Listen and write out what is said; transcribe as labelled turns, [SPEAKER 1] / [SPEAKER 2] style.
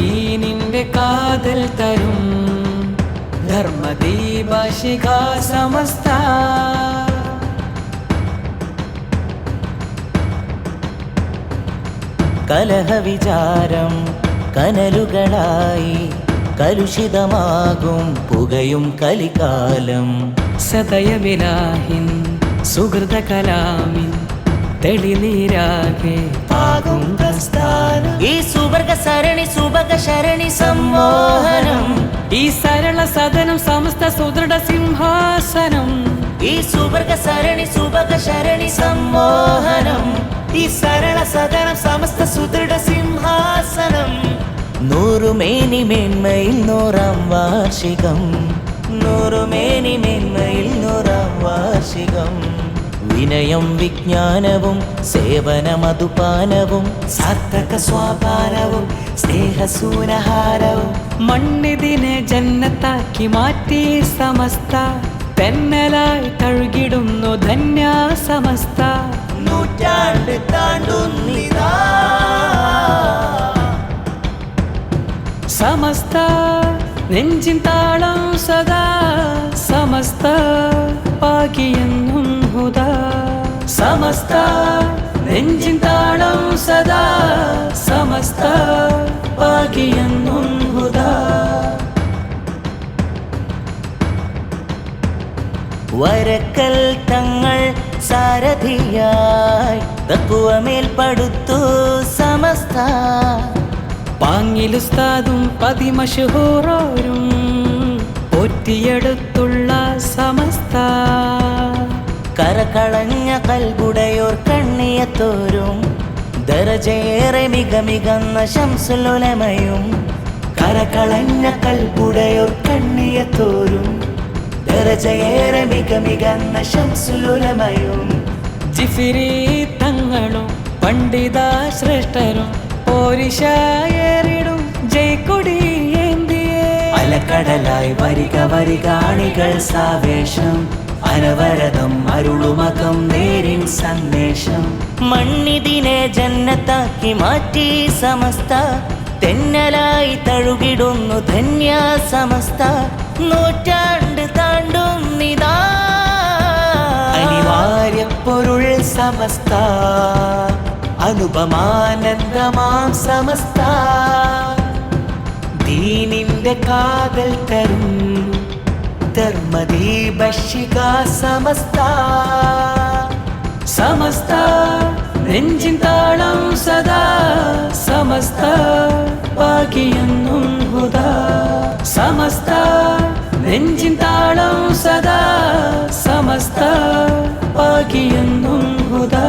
[SPEAKER 1] ദീനിന്റെ കാതൽ തരും ധർമ്മദീപ സമസ്ത. സമസ്ത
[SPEAKER 2] കലഹവിചാരം കനലുകളായി കലുഷിതമാകും പുകയും കലികാലം.
[SPEAKER 1] സദയവിലാഹിൻ സുഹൃത കലാമിൻ തെളിനീരാകെ
[SPEAKER 2] പാകും പ്രസ്ഥാനം ഈ സുവർഗ സരണി സുഭഗ ശരണി സമ്മോഹനം
[SPEAKER 1] ഈ സരള സദനം സമസ്ത സുദൃഢ സിംഹാസനം.
[SPEAKER 2] ഈ സുവർഗ സരണി സുഭഗ ശരണി സമ്മോഹനം ഈ സരള സദനം സമസ്ത സുദൃഢ സിംഹാസനം. നൂറുമേനി മേന്മയിൽ നൂറാം വാർഷികം. നൂറുമേനി മേന്മയിൽ നൂറാം വാർഷികം. വിനയം വിജ്ഞാനവും സേവന മധുപാനവും സാർത്ഥക സ്വാപാനവും സ്നേഹസൂനഹാരവും.
[SPEAKER 1] മണ്ണിതിനെ ജന്നത്താക്കി മാറ്റി സമസ്ത. തെന്നലായി തഴുകിടുന്നു ധന്യ സമസ്ത
[SPEAKER 2] നൂറ്റാണ്ട് താണ്ടുന്നിതാ.
[SPEAKER 1] സമസ്ത നെഞ്ചിൻ താളം സദാ. സമസ്ത പാകിയെന്നും ഹുദാ. സമസ്ത നെഞ്ചിൻ താളം സദാ സമസ്ത ഭാഗ്യെന്നും
[SPEAKER 2] വരക്കൽ തങ്ങൾ സാരഥിയായി തക്കുവമേൽ പടുത്തു സമസ്ത.
[SPEAKER 1] പാങ്ങിലുസ്താദും പതിമഷഹൂറോരും ഒറ്റിയെടുത്തുള്ള സമസ്ത.
[SPEAKER 2] കരകളഞ്ഞ കൽബുടയോർ കണ്ണിയത്തോരും ദരജയേറെ മിക മികന്ന ശംസുലുലമയും. കരകളഞ്ഞ കൽബുടയോർ കണ്ണിയത്തോരും ദരജയേറെ മിക മികന്ന ശംസുലുലമയും.
[SPEAKER 1] ജിഫിരി തങ്ങളും പണ്ഡിത ശ്രേഷ്ഠരും പോരിശായറിടും ജയ്ക്കൊടി
[SPEAKER 2] അലക്കടലായി വരിക വരികാണികൾ സാവേശം. അനവരതം അരുളുമകം നേരിൻ സന്ദേശം. മണ്ണിതിനെ ജന്നത്താക്കി മാറ്റി സമസ്ത. തെന്നലായി തഴുകിടുന്നു ധന്യ സമസ്ത. നൂറ്റാണ്ട് താണ്ടുന്നിതാ അനിവാര്യ സമസ്ത. അനുപമാനന്ദമാം സമസ്ത. ദീനിന്റെ കാതൽ തരും. தர்மதீபஷிகா சமஸ்தா
[SPEAKER 1] சமஸ்தா நெஞ்சின் தாளம் சதா சமஸ்தா பாகியன்னும் ஹுதா சமஸ்தா நெஞ்சின் தாளம் சதா சமஸ்தா பாகியன்னும் ஹுதா